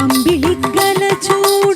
అంబిలిగ్గల చూడు